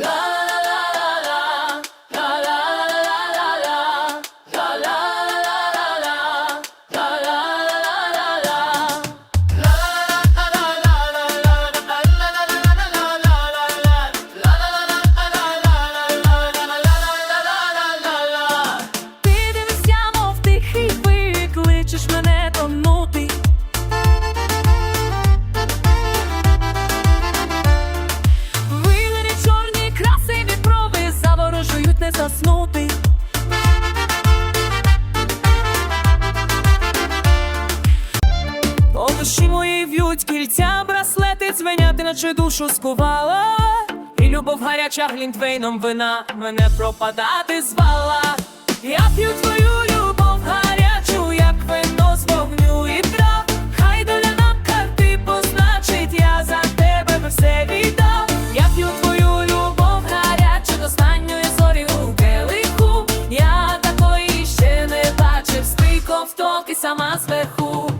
love. очі мої в'ють кільця, браслети дзвеняти, наче душу скувала. І любов гаряча глінтвейном вина мене пропадати звала. Я п'ю твою любов гарячу, як вино з вогню і трав. Хай доля нам карти позначить, я за тебе все віддав. Я п'ю твою любов гарячу, до останньої зорі у келиху. Я такої ще не бачив, стиком в токи сама зверху.